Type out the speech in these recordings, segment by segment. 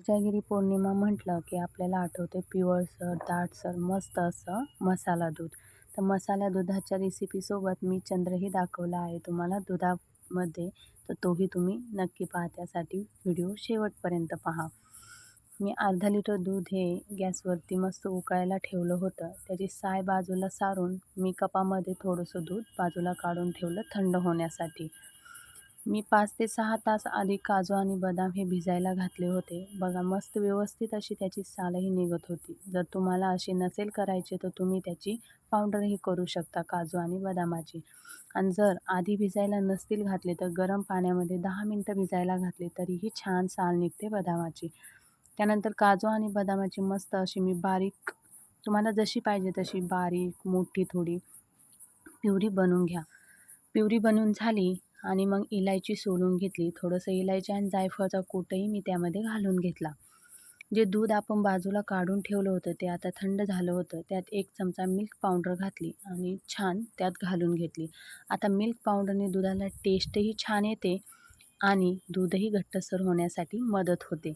कोजागिरी पौर्णिमा म्हटलं की आपल्याला आठवते पिवळसर दाटसर मस्त असं मसाला दूध. तर मसाला दुधाच्या रेसिपीसोबत मी चंद्रही दाखवला आहे तुम्हाला दुधामध्ये. तर तोही तुम्ही नक्की पहा त्यासाठी व्हिडिओ शेवटपर्यंत पहा. मी अर्धा लिटर दूध हे गॅसवरती मस्त उकळायला ठेवलं होतं. त्याची साय बाजूला सारून मी कपामध्ये थोडंसं दूध बाजूला काढून ठेवलं थंड होण्यासाठी. मी पाच ते सहा तास आधी काजू आणि बदाम हे भिजायला घातले होते. बघा मस्त व्यवस्थित अशी त्याची सालही निघत होती. जर तुम्हाला अशी नसेल करायची तर तुम्ही त्याची पावडरही करू शकता काजू आणि बदामाची. आणि जर आधी भिजायला नसतील घातले तर गरम पाण्यामध्ये दहा मिनटं भिजायला घातले तरीही छान साल निघते बदामाची. त्यानंतर काजू आणि बदामाची मस्त अशी मी बारीक तुम्हाला जशी पाहिजे तशी बारीक मोठी थोडी प्युरी बनवून घ्या. प्युरी बनवून झाली आणि मग इलायची सोलून घेतली. थोडंसं इलायची आणि जायफळचा कूटही मी त्यामध्ये घालून घेतला. जे दूध आपण बाजूला काढून ठेवलं होतं ते आता थंड झालं होतं. त्यात एक चमचा मिल्क पावडर घातली आणि छान त्यात घालून घेतली. आता मिल्क पावडरने दुधाला टेस्टही छान येते आणि दूधही घट्टसर होण्यासाठी मदत होते.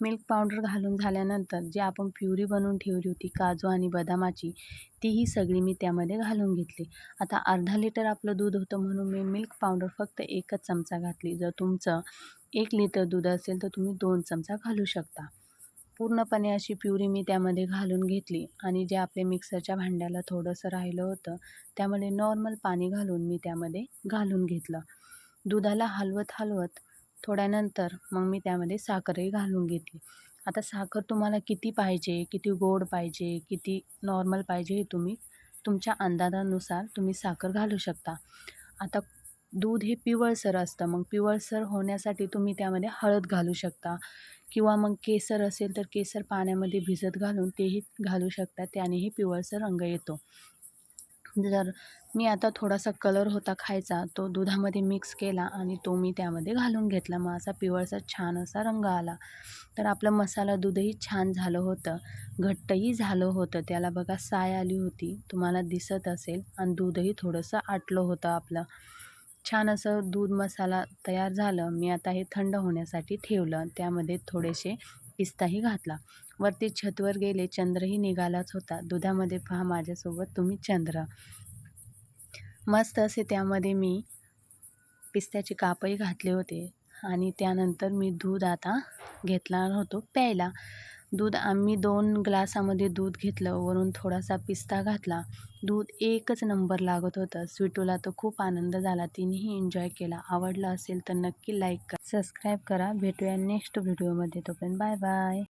मिल्क पावडर घालून झाल्यानंतर जे आपण प्युरी बनवून ठेवली होती काजू आणि बदामाची तीही सगळी मी त्यामध्ये घालून घेतली. आता अर्धा लिटर आपलं दूध होतं म्हणून मी मिल्क पावडर फक्त एकच चमचा घातली. जर तुमचं एक लिटर दूध असेल तर तुम्ही दोन चमचा घालू शकता. पूर्णपणे अशी प्युरी मी त्यामध्ये घालून घेतली आणि जे आपले मिक्सरच्या भांड्याला थोडंसं राहिलं होतं त्यामध्ये नॉर्मल पाणी घालून मी त्यामध्ये घालून घेतलं. दुधाला हलवत हलवत थोड्यानंतर मग मी त्यामध्ये साखरही घालून घेतली. आता साखर तुम्हाला किती पाहिजे किती गोड पाहिजे किती नॉर्मल पाहिजे हे तुम्ही तुमच्या अंदाजानुसार तुम्ही साखर घालू शकता. आता दूध हे पिवळसर असतं मग पिवळसर होण्यासाठी तुम्ही त्यामध्ये हळद घालू शकता किंवा मग केसर असेल तर केसर पाण्यामध्ये भिजत घालून तेही घालू शकता त्यानेही पिवळसर रंग येतो. म्हणजे जर मी आता थोडासा कलर होता खायचा तो दुधामध्ये मिक्स केला आणि तो मी त्यामध्ये घालून घेतला. मग असा पिवळसा छान असा रंग आला. तर आपलं मसाला दूधही छान झालं होतं. घट्टही झालं होतं. त्याला बघा साय आली होती. तुम्हाला दिसत असेल. आणि दूधही थोडंसं आटलं होतं आपलं. छान असं दूध मसाला तयार झालं. मी आता हे थंड होण्यासाठी ठेवलं. त्यामध्ये थोडेसे पिस्ताही घातला. वरती छतवर गेले चंद्रही निघालाच होता. दुधामध्ये पहा माझ्यासोबत तुम्ही चंद्र. मस्त असे त्यामध्ये मी पिस्त्याचे कापही घातले होते आणि त्यानंतर मी दूध आता घेतला होतो प्यायला. दूध आम्ही दोन ग्लासामध्ये दूध घेतलं वरून थोडासा पिस्ता घातला. दूध एकच नंबर लागत होतं. स्वीटूला तर खूप आनंद झाला. तिनेही एन्जॉय केला. आवडलं असेल तर नक्की लाईक करा सबस्क्राईब करा. भेटूया नेक्स्ट व्हिडिओमध्ये तोपर्यंत बाय बाय